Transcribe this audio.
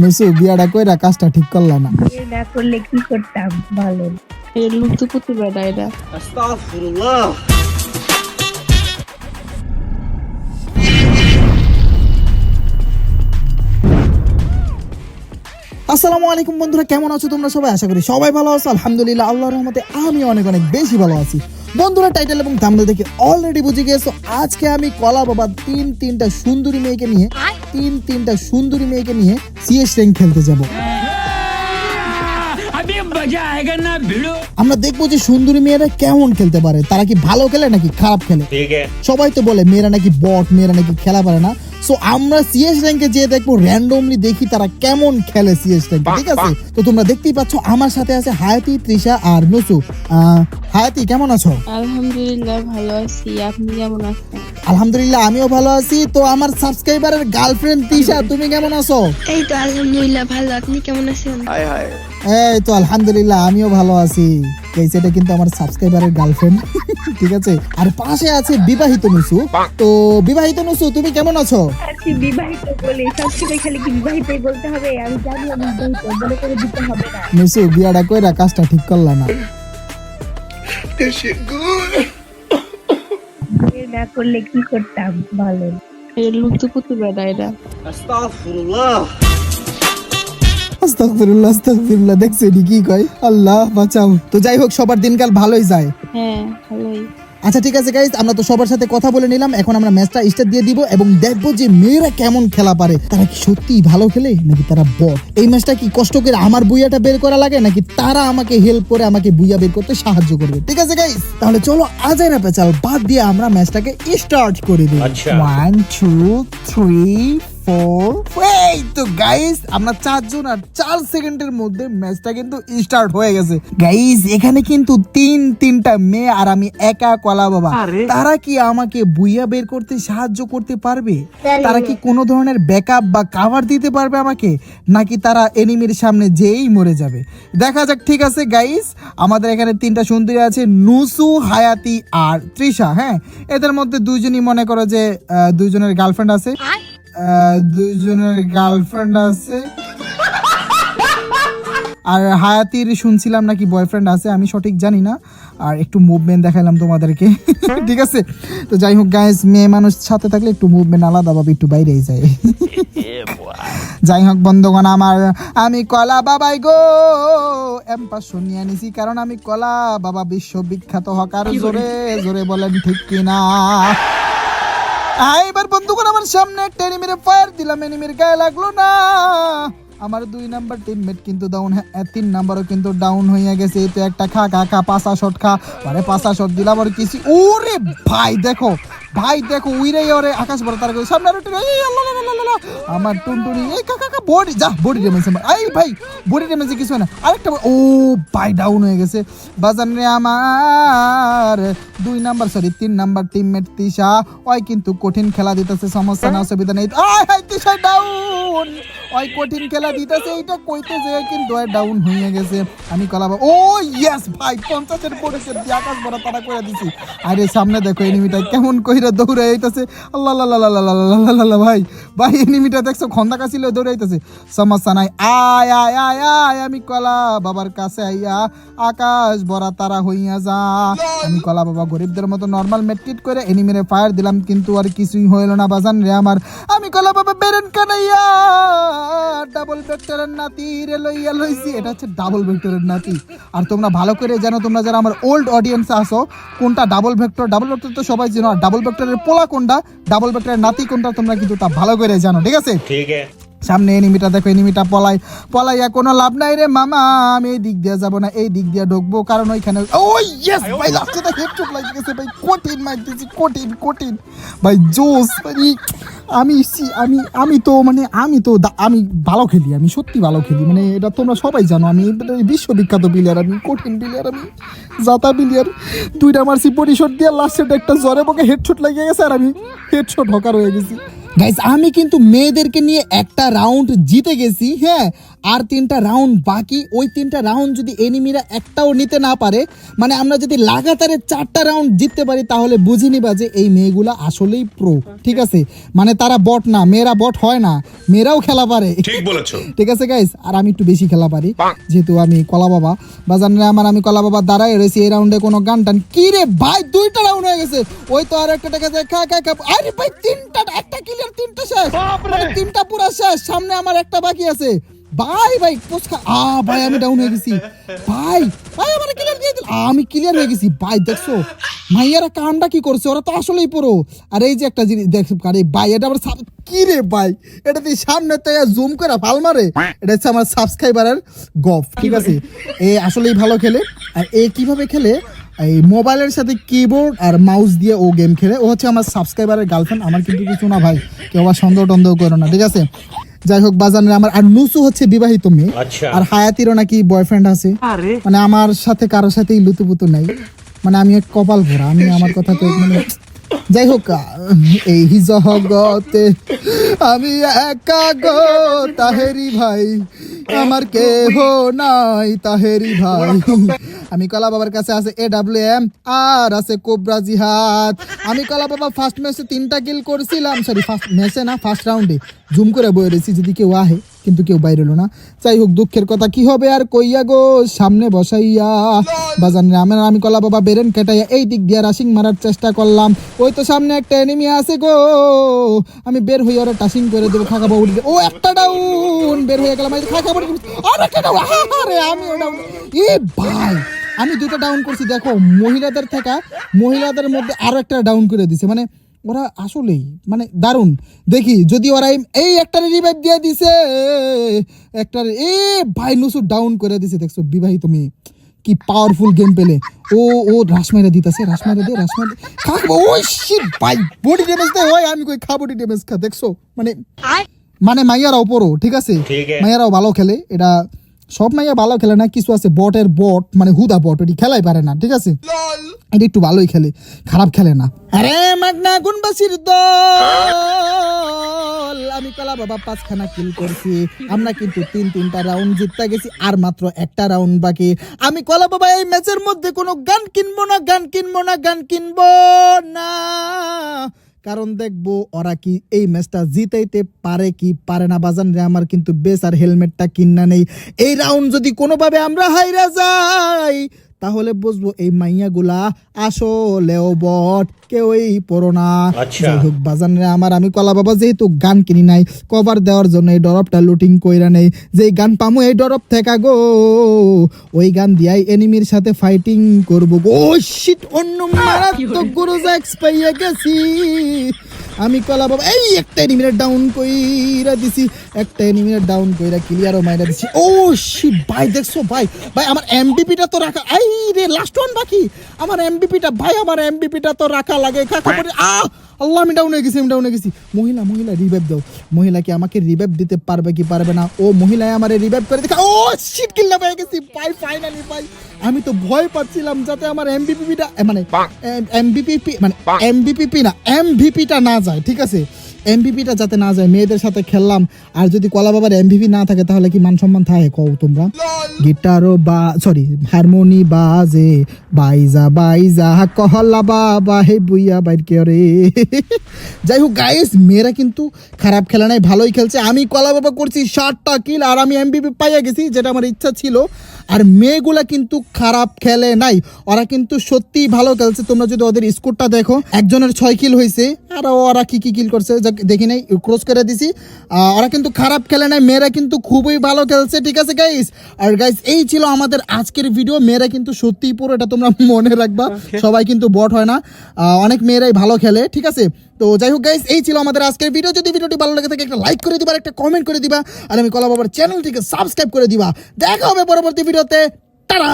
Miso বিয়াটা কইরা কাজটা ঠিক করলা না। বিয়ে না করলে কি করতাম? বলেন। এটা লুপ্তপুতি বেড়া এটা Astaghfirullah. আসসালামু আলাইকুম বন্ধুরা কেমন আছো তোমরা সবাই? আশা করি সবাই ভালো আছো। আলহামদুলিল্লাহ আল্লাহ রহমতে আমি অনেক অনেক বেশি ভালো আছি। বন্ধুরা টাইটেল এবং থাম্বনেল দেখে অলরেডি বুঝে গেছো আজকে আমি কলা বাবা তিন তিনটা সুন্দরী মেয়েকে নিয়ে তিন তিনটা সুন্দরী মেয়েকে নিয়ে সিএস র্যাঙ্ক খেলতে যাব। আমরা দেখব যে সুন্দরী মেয়েরা কেমন খেলতে পারে। তারা কি ভালো খেলে নাকি খারাপ খেলে? সবাই তো বলে মেয়েরা নাকি বট মেয়েরা নাকি খেলা পারে না। সো আমরা সিএস র্যাঙ্কে যেয়ে দেখব র্যান্ডমলি দেখি তারা কেমন খেলে সিএস র্যাঙ্কে ঠিক আছে? তো তোমরা দেখতেই পাচ্ছ আমার সাথে আছে হায়াতি তৃষা আর নুসু। হায়াতি কেমন আছো? আলহামদুলিল্লাহ ভালো আছি। আপনি কেমন আছেন? আলহামদুলিল্লাহ আমিও ভালো আছি। তো আমার সাবস্ক্রাইবারের গার্লফ্রেন্ড তৃষা তুমি কেমন আছো? এই তো আলহামদুলিল্লাহ ভালো। আপনি কেমন আছেন? হাই হাই এই তো আলহামদুলিল্লাহ আমিও ভালো আছি। এই সেটা কিন্তু আমার সাবস্ক্রাইবারের গার্লফ্রেন্ড ঠিক আছে? আর পাশে আছে বিবাহিত নসু। তো বিবাহিত নসু তুমি কেমন আছো? আছি বিবাহিত বলে সবসময় খালি কি বিবাহিতই বলতে হবে? আমি জানি আমি বিবাহিত বলে করে দিতে হবে না। নসু বিয়াটা কইরা কাজটা ঠিক করলা না। না করলে কি করতাম? বলেন। এটা লুপ্তপুতি বেড়া এটা Astaghfirullah. আস্তাগফিরুল্লাহ আস্তাগফিরুল্লাহ। দেখছে এটি কি কয়? আল্লাহ বাঁচাও। তো যাই হোক সবার দিনকাল ভালোই যায়। হ্যাঁ ভালোই। আচ্ছা ঠিক আছে গাইজ আমরা তো সবার সাথে কথা বলে নিলাম। এখন আমরা ম্যাচটা স্টার্ট দিয়ে দিব এবং দেখব যে মেয়েরা কেমন খেলা পারে। তারা কি সত্যিই ভালো খেলে নাকি তারা বট এই ম্যাচটা কি কষ্ট করে আমার বুইয়াটা বের করা লাগে নাকি তারা আমাকে হেল্প করে আমাকে বুইয়া বের করতে সাহায্য করবে? ঠিক আছে গাইজ তাহলে চলো আজাইরা পেঁচাল বাদ দিয়ে আমরা ম্যাচটাকে স্টার্ট করে দিই। ওয়ান টু থ্রি ফোর এই তো গাইস আমরা চারজন আর চার সেকেন্ডের মধ্যে ম্যাচটা কিন্তু স্টার্ট হয়ে গেছে। গাইস এখানে কিন্তু তিন তিনটা মেয়ে আর আমি একা কলা বাবা। তারা কি আমাকে বুইয়া বের করতে সাহায্য করতে পারবে? তারা কি কোনো ধরনের ব্যাকআপ বা কাভার দিতে পারবে আমাকে? নাকি তারা এনিমির সামনে যেই মরে যাবে? দেখা যাক ঠিক আছে গাইস আমাদের এখানে তিনটা সুন্দরী আছে নুসু হায়াতি আর তৃষা হ্যাঁ? এদের মধ্যে দুইজনই মনে করো যে আহ, দুইজনের গার্লফ্রেন্ড আছে। দুইজনের গার্লফ্রেন্ড আছে। আর হায়াতির শুনছিলাম নাকি বয়ফ্রেন্ড আছে আমি সঠিক জানি না। আর একটু মুভমেন্ট দেখালাম তোমাদেরকে। ঠিক আছে? তো যাই হোক গাইস মেয়ে মানুষ সাথে থাকলে একটু মুভমেন্ট আলাদা আলাদাভাবে একটু বাইরেই যায়। যাই হোক বন্ধুগণ আমার আমি কলা বাবাই গো। এম্পাস শুনিয়ে নিছি কারণ আমি কলা বাবা বিশ্ববিখ্যাত হকার। জোরে জোরে বলেন ঠিক কিনা? এবার বন্ধুগণ, আমার সামনে একটা এনিমিরে ফায়ার দিলাম। এনিমির গায়ে লাগল না। আমার দুই নাম্বার টিমমেট কিন্তু ডাউন হ্যাঁ তিন নাম্বারও কিন্তু ডাউন হয়ে গেছে। এই তো একটা খা খা খা পাশা শট খা। মানে পাশা শট দিলাম আর কিছু ওরে ভাই, দেখো ভাই দেখো, উইরে ওরে আকাশ বড়, তার সামনে আরও এই আমার টুনটুনি, এই কাকা কাকা বডি যা বডি ড্যামেজ আমার ভাই বডি ড্যামেজ কিছু না। আরেকটা ও ভাই ডাউন হয়ে গেছে। বাজান রে আমার, দুই নাম্বার সরি তিন নাম্বার টিমমেট তিশা। ওই কিন্তু কঠিন খেলা দিতেছে, সমস্যা না, অসুবিধা নেই। আয় তিশা ডাউন ওই কঠিন খেলা দিতেছে, এইটা কইতেছে, কিন্তু ডাউন হয়ে গেছে। আমি কলাবো ও ইয়েস ভাই, পঞ্চাশের পড়েছে আকাশ বড় তারা করে দিছি। আরে, সামনে দেখো এনিমিটা কেমন কইরা দৌড়ে আইতাছে। আল্লাহ আল্লাহ ভাই। ভাই এনিমিটা দেখছ? খন্দা কাছিল দৌড়ে আইতাছে। সমস্যা নাই। আয় আয় আয় আয়, আমি কলা বাবার কাছে আইয়া আকাশ বড়া তারা হইয়া যা। আমি কলা বাবা গরিবদের মতো নর্মাল মেট্রিট করে এনিমিরে ফায়ার দিলাম, কিন্তু আর কিছুই হইল না বাজান রে আমার। আমি কলা বাবা বেরেন কানাইয়া ডাবল ভেক্টরের নাতি রে লইয়া লইছি। এটা হচ্ছে ডাবল ভেক্টরের নাতি। আর তোমরা ভালো করে জানো, তোমরা যারা আমার ওল্ড অডিয়েন্স আসো কোনটা ডাবল ভেক্টর ডাবল ভেক্টর তো সবাই জানো, আর ডাবল ভেক্টরের পোলা কোনটা ডাবল ভেক্টরের নাতি কোনটা তোমরা কিন্তু তা ভালো করে জানো, ঠিক আছে? ঠিক আছে। সামনে এনিমিটা দেখো এনিমিটা পলাই পলাইয়া কোনো লাভ নাই রে মামা আমি এই দিক দিয়ে যাব না এই দিক দিয়ে ঢুকবো কারণ ওইখানে ও ইয়েস ভাই লাস্টে তো হেডশট লাগে গেছে ভাই কঠিন মারতেছি কঠিন কঠিন। ভাই জোস মানে আমি সি- আমি আমি তো মানে আমি তো আমি ভালো খেলি আমি সত্যি ভালো খেলি মানে এটা তোমরা সবাই জানো আমি বিশ্ববিখ্যাত প্লেয়ার আমি কঠিন প্লেয়ার আমি জাতা প্লেয়ার দুইটা মারছি বডি শট দিয়ে লাস্টে একটা জ্বরে বকে হেডশট লেগে গেছে আর আমি হেডশট হকার হয়ে গেছি। গাইস আমি কিন্তু মেয়েদেরকে নিয়ে একটা রাউন্ড জিতে গেছি হ্যাঁ? আর তিনটা রাউন্ড বাকি। ওই তিনটা রাউন্ড যদি এনিমিরা একটাও নিতে না পারে মানে আমরা যদি লাগাতারে চারটা রাউন্ড জিততে পারি তাহলে বুঝে নিবা যে এই মেয়েগুলো আসলেই প্রো ঠিক আছে? মানে তারা বট না মেয়েরা বট হয় না মেয়েরাও খেলা পারে। ঠিক বলেছ। ঠিক আছে গাইস আর আমি একটু বেশি খেলা পারি যেহেতু আমি কলা বাবা। বাজান রে আমার আমি কলা বাবা দাঁড়ায় রয়েছি এই রাউন্ডে কোনো গান টান। কি রে ভাই দুইটা রাউন্ড হয়ে গেছে। ওই তো আর একটা টাকা খা খা খা। আরে ভাই তিনটা একটা ক্লিয়ার তিনটা শেষ। তিনটা পুরো শেষ সামনে আমার একটা বাকি আছে। ভাই ভাই পোস্কা আ, ভাই, আমি ডাউন হয়ে গেছি। ভাই ভাই, আমার ক্লিয়ার দিয়ে দিল। আমি ক্লিয়ার হয়ে গেছি। ভাই, দেখছ? মাইয়ারা কি করছে? ওরা তো আসলেই পুরো। আর এই যে একটা জিনিস দেখ আরে ভাই, এটা কি রে ভাই? এটা সামনে থেকে জুম করে মারে। এটা হচ্ছে আমার সাবস্ক্রাইবারের গফ, ঠিক আছে? এ আসলেই ভালো খেলে। আর এ কীভাবে খেলে? এই মোবাইলের সাথে কিবোর্ড আর মাউস দিয়ে ও গেম খেলে। ও হচ্ছে আমার সাবস্ক্রাইবারের গার্লফ্রেন্ড আমার কিন্তু কিছু না ভাই। কেউ আবার সন্দেহ টন্দেহ করো না, ঠিক আছে? যাই হোক বাজানের আমার আর নুসু হচ্ছে বিবাহিত মেয়ে। আর হায়াতিরও নাকি বয়ফ্রেন্ড আছে। মানে আমার সাথে কারোর সাথেই লুতুপুতু নাই। মানে আমি এক কপাল ভরা আমি আমার কথা তো মানে যাই হোক এই জগতে আমি একা গো, তাহেরি ভাই। আমার কেহ নাই, তাহেরি ভাই। আমি কলা বাবার কাছে আছে এ ডাব্লিউ এম আর আছে কোবরা জিহাদ। আমি কলা বাবা ফার্স্ট ম্যাচে তিনটা কিল করছিলাম সরি ফার্স্ট ম্যাচে না ফার্স্ট রাউন্ডে জুম করে বয়ে রয়েছি, যদি কেউ আহে। কিন্তু কেউ বাইরে এলো না। যাই হোক, দুঃখের কথা, কি হবে আর কইয়া গো? সামনে বসাইয়া। বাজান আমার আমি কলা বাবা বেরেন কেটাইয়া এই দিক দিয়ে রাশিং মারার চেষ্টা করলাম। ওই তো সামনে একটা এনিমি আছে গো। আমি বের হয়ে ওরা টাসিং করে দেবো খাকা বাবু ও, একটা ডাউন বের হয়ে গেলাম খাকা বাবু আর, একটা ডাউন আরে আমি ডাউন এ ভাই, আমি দুটো ডাউন করছি। দেখো, মহিলাদের থেকে মহিলাদের মধ্যে আরও একটা ডাউন করে দিছে। মানে ওরা আসলেই মানে দারুণ। দেখি যদি ওরা এই- এই একটা রিভাইভ দিয়ে দিছে একটা এ ভাই নুসু ডাউন করে দিছে। দেখছ বিবাহিত মেয়ে। কি পাওয়ারফুল গেম পেলে। ও ও রাসমাইরা দিতেছে রাসমাইরা দে রাসমাইরা খাব ও শিট ভাই বডি ড্যামেজ দেয় ওই আমি কই খা বডি ড্যামেজ খা দেখছ? মানে মানে মাইয়ারাও পড়ো ঠিক আছে। মাইয়ারাও ভালো খেলে এটা সব মাইয়া ভালো খেলে না কিছু আছে বটের বট মানে হুদা বট এটি খেলাই পারে না ঠিক আছে? এটা একটু ভালোই খেলে খারাপ খেলে না। আরে মাগনা গুনবাসির দল আমি কলা বাবা পাঁচখানা কিল করছি আমরা কিন্তু তিন তিনটা রাউন্ড জিততে গেছি আর মাত্র একটা রাউন্ড বাকি। আমি কলা বাবা এই ম্যাচের মধ্যে কোনো গান কিনবো না গান কিনবো না গান কিনবো না। কারণ দেখব ওরা কি এই ম্যাচটা জিতাইতে পারে কি পারে না। বাজান রে, আমার কিন্তু বেশ আর হেলমেটটা কিনা নেই। এই রাউন্ড যদি কোনোভাবে আমরা হাইরা যাই তাহলে বুঝব এই মাইয়াগুলা আসলেও বট কেউই পড়ো না। যাই হোক বাজান আমার আমি কলা বাবা যেহেতু গান কিনি নাই কভার দেওয়ার জন্য এই ডরপটা লুটিং কইরা নেই। যে গান পামু এই ডরপ থেকা গো ওই গান দিয়াই এনিমির সাথে ফাইটিং করব গো। শিট অন্য মারাত্মক গুরু জ্যাক্স পাইয়া গেছি। আমি কলা বাবা এই একটা এনিমির ডাউন কইরা দিছি একটা এনিমির ডাউন কইরা ক্লিয়ারও মাইরা দিছি। ও শি ভাই দেখছ, ভাই ভাই, আমার এমবিপিটা তো রাখা আই রে লাস্ট ওয়ান বাকি। আমার এমবিপিটা ভাই, আমার এমবিপিটা তো রাখা লাগে কাকা আ আল্লাহ আমি ডাউন হয়ে গেছি আমি ডাউন হয়ে গেছি। মহিলা মহিলা রিভাইভ দাও। মহিলা কি আমাকে রিভাইভ দিতে পারবে কি পারবে না? ও মহিলায় আমার রিভাইভ করে দেখা ও শিট কিল্লা পেয়ে গেছি। ভাই ফাইনালি ভাই আমি তো ভয় পাচ্ছিলাম যাতে আমার এমবিপিপিটা মানে এমবিপিপি মানে এমবিপিপি না এমভিপিটা না যায় ঠিক আছে? এমভিপিটা যাতে না যায়, মেয়েদের সাথে খেললাম, আর যদি কলা বাবার এমভিপি না থাকে, তাহলে কি মান সম্মান থাকে? কও তোমরা। গিটারও বা সরি হারমোনি বাজে, বাইজা বাইজা, কহলা বাবা, হে বুইয়া বাইর কে রে। যাই হোক গাইস মেয়েরা কিন্তু খারাপ খেলে নাই, ভালোই খেলছে। আমি কলা বাবা করছি ষাটটা কিল আর আমি এমবিপি পাইয়া গেছি, যেটা আমার ইচ্ছা ছিল। আর মেয়েগুলা কিন্তু খারাপ খেলে নাই। ওরা কিন্তু সত্যিই ভালো খেলছে। তোমরা যদি ওদের স্কোরটা দেখো একজনের ছয় কিল হয়েছে আর ওরা কি কি কিল করছে দেখি নাই ক্রস করে দিছি। ওরা কিন্তু খারাপ খেলে নাই মেয়েরা কিন্তু খুবই ভালো খেলছে ঠিক আছে গাইস আর গাইস এই ছিল আমাদের আজকের ভিডিও মেয়েরা কিন্তু সত্যিই পুরো এটা তোমরা মনে রাখবা। সবাই কিন্তু বট হয় না। অনেক মেয়েরাই ভালো খেলে ঠিক আছে? তো যাই হোক গাইস এই ছিল আমাদের আজকের ভিডিও যদি ভিডিওটি ভালো লাগে থাকে, একটা লাইক করে দিবা একটা কমেন্ট করে দিবা। আর আমি কলা বাবার চ্যানেলটিকে সাবস্ক্রাইব করে দিবা। দেখা হবে পরবর্তী ভিডিওতে টাটা